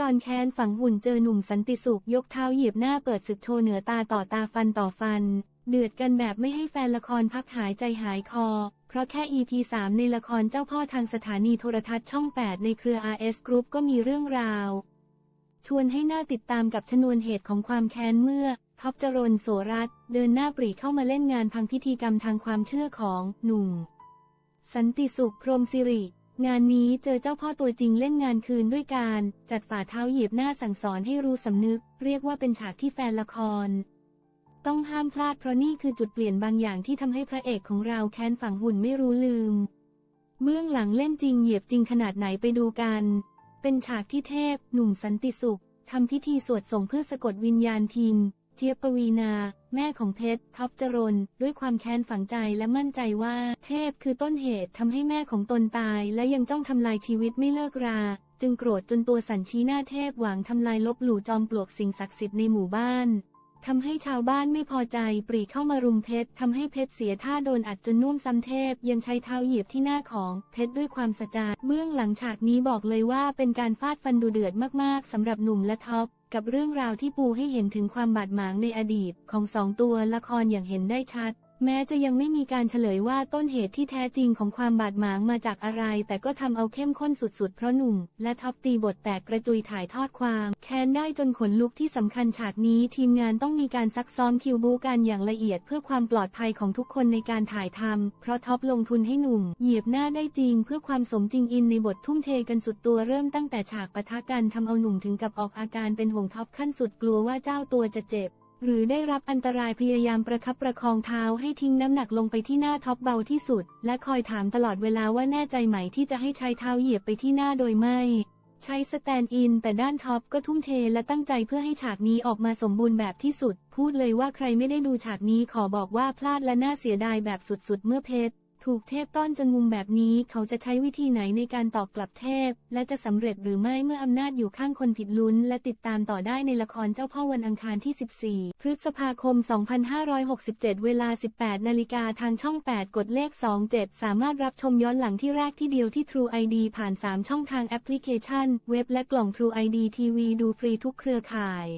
จรแค้นฝังหุ่นเจอหนุ่มสันติสุขยกเท้าเหยียบหน้าเปิดศึกโชว์เหนือตาต่อตาฟันต่อฟัน เดือดกันแบบไม่ให้แฟนละครพักหายใจหายคอ เพราะแค่ EP 3 ในละครเจ้าพ่อทางสถานีโทรทัศน์ช่อง 8 ในเครือ RS Group ก็มีเรื่องราว ชวนให้น่าติดตามกับชนวนเหตุของความแค้นเมื่อท็อปจรนโสรัตเดินหน้าปรีเข้ามาเล่นงานพังพิธีกรรมทางความเชื่อของหนุ่ม สันติสุขพรมสิริ งานนี้เจอเจ้าพ่อตัวจริงเล่นงานคืนด้วยการจัดฝ่าเท้าเหยียบหน้าสั่งสอนให้รู้สำนึก เรียกว่าเป็นฉากที่แฟนละคร ต้องห้ามพลาดเพราะนี่คือจุดเปลี่ยนบางอย่างที่ทำให้พระเอกของเราแค้นฝังหุ่นไม่รู้ลืม เบื้องหลังเล่นจริงเหยียบจริงขนาดไหนไปดูกัน เป็นฉากที่เทพ หนุ่มสันติสุขทำพิธีสวดส่งเพื่อสะกดวิญญาณพิมเจี๊ยบปวีนา แม่ของเพชรท็อปจรนด้วยความแค้นฝังใจและมั่นใจว่า เทพคือต้นเหตุทำให้แม่ของตนตาย และยังจ้องทำลายชีวิตไม่เลิกรา จึงโกรธจนตัวสันชี้หน้าเทพหวังทำลายลบหลู่จอมปลวกสิ่งศักดิ์สิทธิ์ในหมู่บ้านทำให้ชาวบ้านไม่พอใจปรีเข้ามารุมเพชรทำให้เพชรเสียท่าโดนอัดจนน่วมซ้ำเทพ ยังใช้เท้าเหยียบที่หน้าของเพชรด้วยความสะใจเบื้องหลังฉากนี้บอกเลยว่าเป็นการฟาดฟันดูเดือดมากๆสำหรับหนุ่มและท็อป กับเรื่องราวที่ปูให้เห็นถึงความบาดหมางในอดีตของสองตัวละครอย่างเห็นได้ชัด แม้จะยังไม่มีการเฉลยว่าต้นเหตุที่แท้จริงของความบาดหมางมาจากอะไร แต่ก็ทำเอาเข้มข้นสุดๆ เพราะหนุ่ม และท็อปตีบทแตกกระจุยถ่ายทอดความแค้นได้จนขนลุกที่สำคัญฉากนี้ทีมงานต้องมีการซักซ้อมคิวบูกันอย่างละเอียดเพื่อความปลอดภัยของทุกคนในการถ่ายทำเพราะท็อปลงทุนให้หนุ่ม เหยียบหน้าได้จริง เพื่อความสมจริงอินในบททุ่มเทกันสุดตัวเริ่มตั้งแต่ฉากปะทะกันทำเอาหนุ่มถึงกับออกอาการเป็นห่วงท็อปขั้นสุดกลัวว่าเจ้าตัวจะเจ็บ หรือได้รับอันตรายพยายามประคับประคองเท้าให้ทิ้งน้ำหนักลงไปที่หน้าท็อปเบาที่สุด และคอยถามตลอดเวลาว่าแน่ใจไหมที่จะให้ใช้เท้าเหยียบไปที่หน้าโดยไม่ ใช้สแตนด์อิน แต่ด้านท็อปก็ทุ่มเทและตั้งใจเพื่อให้ฉากนี้ออกมาสมบูรณ์แบบที่สุด พูดเลยว่าใครไม่ได้ดูฉากนี้ขอบอกว่าพลาดและน่าเสียดายแบบสุดๆ เมื่อเพชร ถูกเทพต้อนจนมุมแบบนี้เขาจะใช้วิธีไหนในการตอบกลับเทพ และจะสำเร็จหรือไม่เมื่ออำนาจอยู่ข้างคนผิดลุ้น และติดตามต่อได้ในละครเจ้าพ่อวันอังคารที่ 14 พฤษภาคม 2567 เวลา 18 นาฬิกาทางช่อง 8 กดเลข 27 สามารถรับชมย้อนหลังที่แรกที่เดียวที่ True ID ผ่าน 3 ช่องทางแอปพลิเคชัน เว็บและกล่อง True ID TV ดูฟรีทุกเครือข่าย